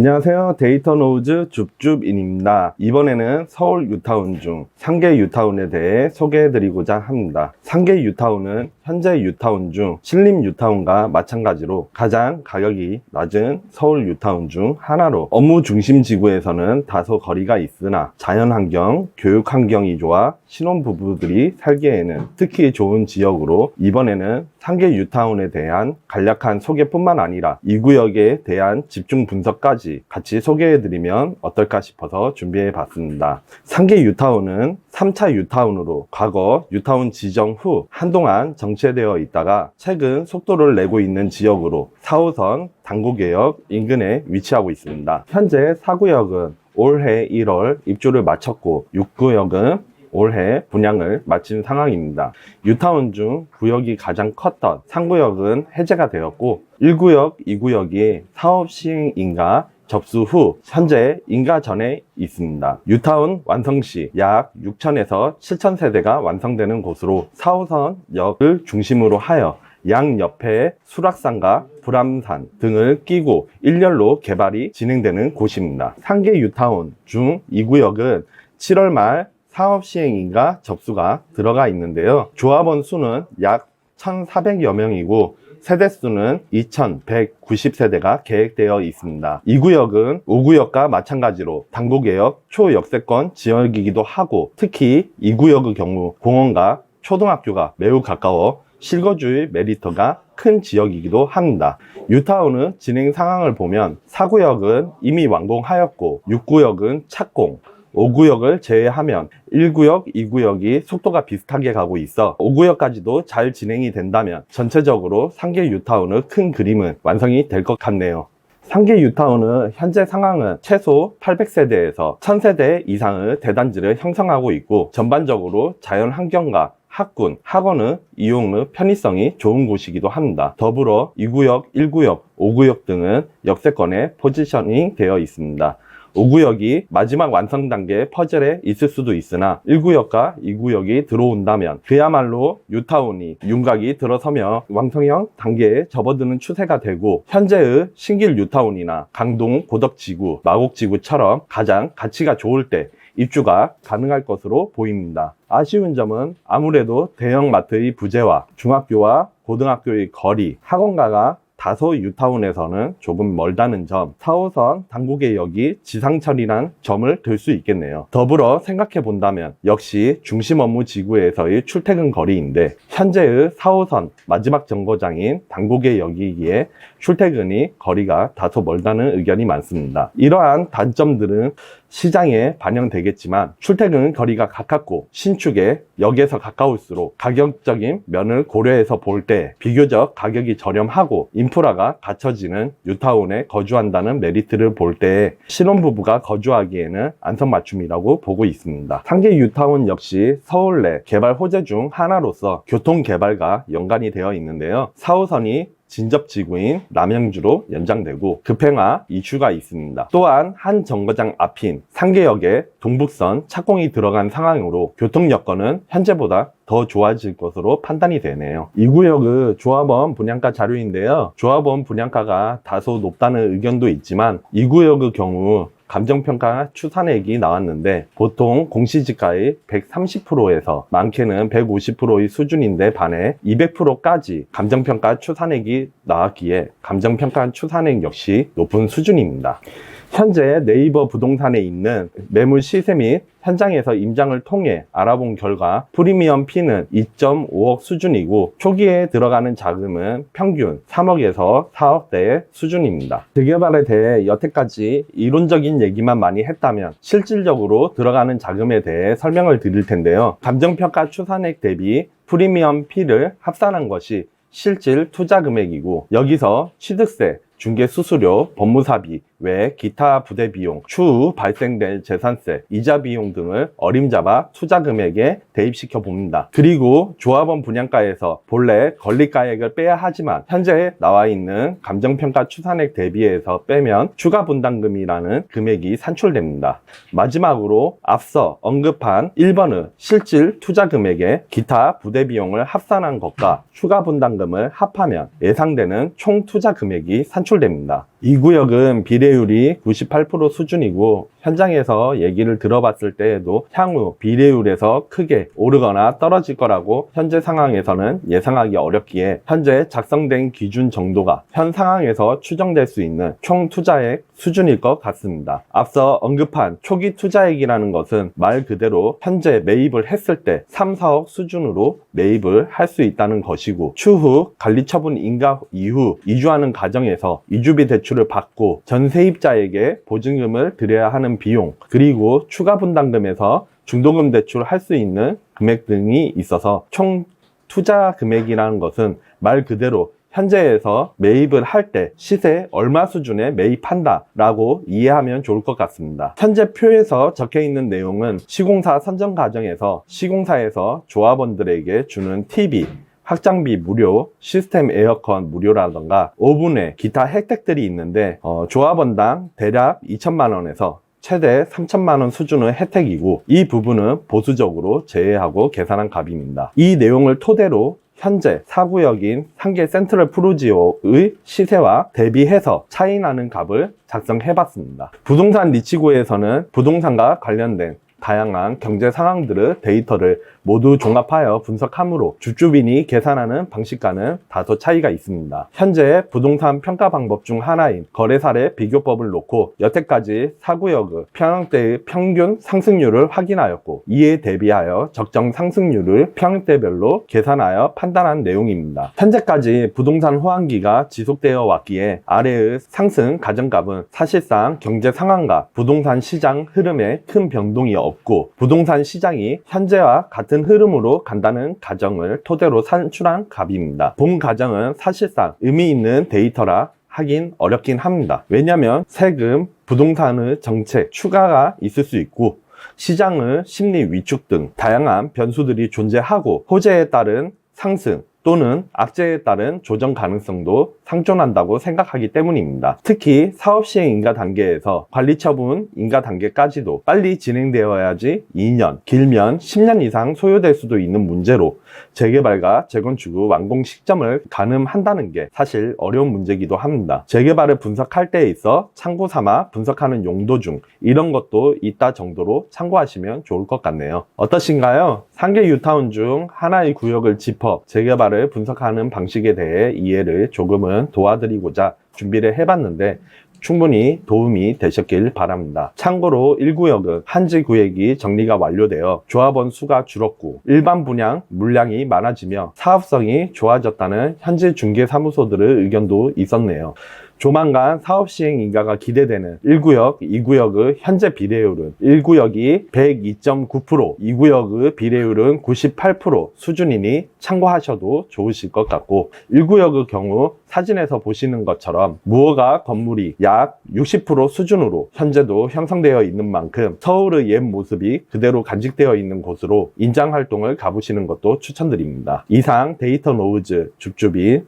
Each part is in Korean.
안녕하세요. 데이터 노우즈 줍줍인입니다. 이번에는 서울 유타운 중 상계 유타운에 대해 소개해드리고자 합니다. 상계 유타운은 현재 유타운 중 신림 유타운과 마찬가지로 가장 가격이 낮은 서울 유타운 중 하나로 업무 중심 지구에서는 다소 거리가 있으나 자연환경, 교육환경이 좋아 신혼부부들이 살기에는 특히 좋은 지역으로 이번에는 상계 유타운에 대한 간략한 소개뿐만 아니라 이 구역에 대한 집중 분석까지 같이 소개해드리면 어떨까 싶어서 준비해봤습니다. 상계 유타운은 3차 유타운으로 과거 유타운 지정 후 한동안 정체되어 있다가 최근 속도를 내고 있는 지역으로 4호선 당구개역 인근에 위치하고 있습니다. 현재 4구역은 올해 1월 입주를 마쳤고 6구역은 올해 분양을 마친 상황입니다. 유타운 중 구역이 가장 컸던 3구역은 해제가 되었고 1구역, 2구역이 사업 시행 인가 접수 후 현재 인가 전에 있습니다. 유타운 완성 시 약 6천에서 7천 세대가 완성되는 곳으로 4호선 역을 중심으로 하여 양 옆에 수락산과 불암산 등을 끼고 일렬로 개발이 진행되는 곳입니다. 상계 유타운 중 2구역은 7월 말 사업 시행인가 접수가 들어가 있는데요. 조합원 수는 약 1,400여 명이고 세대 수는 2,190세대가 계획되어 있습니다. 이 구역은 5구역과 마찬가지로 당구개역 초역세권 지역이기도 하고 특히 이 구역의 경우 공원과 초등학교가 매우 가까워 실거주의 메리트가 큰 지역이기도 합니다. 유타운의 진행 상황을 보면 4구역은 이미 완공하였고 6구역은 착공, 5구역을 제외하면 1구역, 2구역이 속도가 비슷하게 가고 있어 5구역까지도 잘 진행이 된다면 전체적으로 상계 유타운의 큰 그림은 완성이 될 것 같네요. 상계 유타운은 현재 상황은 최소 800세대에서 1000세대 이상의 대단지를 형성하고 있고 전반적으로 자연 환경과 학군, 학원의 이용의 편의성이 좋은 곳이기도 합니다. 더불어 2구역, 1구역, 5구역 등은 역세권에 포지셔닝 되어 있습니다. 5구역이 마지막 완성 단계 퍼즐에 있을 수도 있으나 1구역과 2구역이 들어온다면 그야말로 유타운이 윤곽이 들어서며 왕성형 단계에 접어드는 추세가 되고 현재의 신길 유타운이나 강동 고덕지구, 마곡지구처럼 가장 가치가 좋을 때 입주가 가능할 것으로 보입니다. 아쉬운 점은 아무래도 대형 마트의 부재와 중학교와 고등학교의 거리, 학원가가 다소 유타운에서는 조금 멀다는 점, 4호선 당구개역이 지상철이란 점을 들 수 있겠네요. 더불어 생각해 본다면 역시 중심 업무 지구에서의 출퇴근 거리인데 현재의 4호선 마지막 정거장인 당구개역이기에 출퇴근이 거리가 다소 멀다는 의견이 많습니다. 이러한 단점들은 시장에 반영되겠지만 출퇴근 거리가 가깝고 신축에 역에서 가까울수록 가격적인 면을 고려해서 볼 때 비교적 가격이 저렴하고 인프라가 갖춰지는 유타운에 거주한다는 메리트를 볼 때 신혼부부가 거주하기에는 안성맞춤이라고 보고 있습니다. 상계 유타운 역시 서울 내 개발 호재 중 하나로서 교통개발과 연관이 되어 있는데요. 4호선이 진접 지구인 남양주로 연장되고 급행화 이슈가 있습니다. 또한 한 정거장 앞인 상계역에 동북선 착공이 들어간 상황으로 교통 여건은 현재보다 더 좋아질 것으로 판단이 되네요. 이 구역의 조합원 분양가 자료인데요. 조합원 분양가가 다소 높다는 의견도 있지만 이 구역의 경우 감정평가 추산액이 나왔는데 보통 공시지가의 130%에서 많게는 150%의 수준인데 반해 200%까지 감정평가 추산액이 나왔기에 감정평가 추산액 역시 높은 수준입니다. 현재 네이버 부동산에 있는 매물 시세 및 현장에서 임장을 통해 알아본 결과 프리미엄 피는 2.5억 수준이고 초기에 들어가는 자금은 평균 3억에서 4억대 수준입니다. 재개발에 대해 여태까지 이론적인 얘기만 많이 했다면 실질적으로 들어가는 자금에 대해 설명을 드릴 텐데요. 감정평가 추산액 대비 프리미엄 피를 합산한 것이 실질 투자 금액이고 여기서 취득세, 중개 수수료, 법무사비 외 기타 부대 비용, 추후 발생될 재산세, 이자 비용 등을 어림잡아 투자 금액에 대입시켜 봅니다. 그리고 조합원 분양가에서 본래 건립가액을 빼야 하지만 현재 나와 있는 감정평가 추산액 대비해서 빼면 추가 분담금이라는 금액이 산출됩니다. 마지막으로 앞서 언급한 1번의 실질 투자 금액에 기타 부대 비용을 합산한 것과 추가 분담금을 합하면 예상되는 총 투자 금액이 산출됩니다. 이 구역은 비례율이 98% 수준이고 현장에서 얘기를 들어봤을 때에도 향후 비례율에서 크게 오르거나 떨어질 거라고 현재 상황에서는 예상하기 어렵기에 현재 작성된 기준 정도가 현 상황에서 추정될 수 있는 총 투자액 수준일 것 같습니다. 앞서 언급한 초기 투자액이라는 것은 말 그대로 현재 매입을 했을 때 3, 4억 수준으로 매입을 할 수 있다는 것이고 추후 관리처분 인가 이후 이주하는 과정에서 이주비 대출 을 받고 전세입자에게 보증금을 드려야 하는 비용 그리고 추가 분담금에서 중도금 대출을 할 수 있는 금액 등이 있어서 총 투자 금액이라는 것은 말 그대로 현재에서 매입을 할 때 시세 얼마 수준에 매입한다 라고 이해하면 좋을 것 같습니다. 현재 표에서 적혀 있는 내용은 시공사 선정 과정에서 시공사에서 조합원들에게 주는 TV 확장비 무료, 시스템 에어컨 무료라던가 오븐에 기타 혜택들이 있는데 어, 조합원당 대략 2천만 원에서 최대 3천만 원 수준의 혜택이고 이 부분은 보수적으로 제외하고 계산한 값입니다. 이 내용을 토대로 현재 사구역인 상계 센트럴 프루지오의 시세와 대비해서 차이 나는 값을 작성해 봤습니다. 부동산 리치고에서는 부동산과 관련된 다양한 경제 상황들의 데이터를 모두 종합하여 분석함으로 주주빈이 계산하는 방식과는 다소 차이가 있습니다. 현재 부동산 평가 방법 중 하나인 거래사례 비교법을 놓고 여태까지 사구역의 평형대의 평균 상승률을 확인하였고 이에 대비하여 적정 상승률을 평형대별로 계산하여 판단한 내용입니다. 현재까지 부동산 호황기가 지속되어 왔기에 아래의 상승 가정값은 사실상 경제 상황과 부동산 시장 흐름에 큰 변동이 없고 부동산 시장이 현재와 같은 흐름으로 간다는 가정을 토대로 산출한 값입니다. 본 가정은 사실상 의미 있는 데이터라 하긴 어렵긴 합니다. 왜냐하면 세금, 부동산의 정책, 추가가 있을 수 있고 시장의 심리 위축 등 다양한 변수들이 존재하고 호재에 따른 상승 또는 악재에 따른 조정 가능성도 상존한다고 생각하기 때문입니다. 특히 사업 시행 인가 단계에서 관리 처분 인가 단계까지도 빨리 진행되어야지 2년, 길면 10년 이상 소요될 수도 있는 문제로 재개발과 재건축의 완공 시점을 가늠한다는 게 사실 어려운 문제기도 합니다. 재개발을 분석할 때에 있어 참고 삼아 분석하는 용도 중 이런 것도 있다 정도로 참고하시면 좋을 것 같네요. 어떠신가요? 상계 유타운 중 하나의 구역을 짚어 재개발 을 분석하는 방식에 대해 이해를 조금은 도와드리고자 준비를 해봤는데 충분히 도움이 되셨길 바랍니다. 참고로 1구역은 한지 구역이 정리가 완료되어 조합원 수가 줄었고 일반 분양 물량이 많아지며 사업성이 좋아졌다는 현지 중개사무소들의 의견도 있었네요. 조만간 사업 시행 인가가 기대되는 1구역, 2구역의 현재 비례율은 1구역이 102.9%, 2구역의 비례율은 98% 수준이니 참고하셔도 좋으실 것 같고 1구역의 경우 사진에서 보시는 것처럼 무허가 건물이 약 60% 수준으로 현재도 형성되어 있는 만큼 서울의 옛 모습이 그대로 간직되어 있는 곳으로 인장 활동을 가보시는 것도 추천드립니다. 이상 데이터 노우즈 줍줍인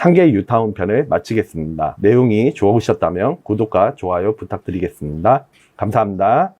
상계 유타운 편을 마치겠습니다. 내용이 좋으셨다면 구독과 좋아요 부탁드리겠습니다. 감사합니다.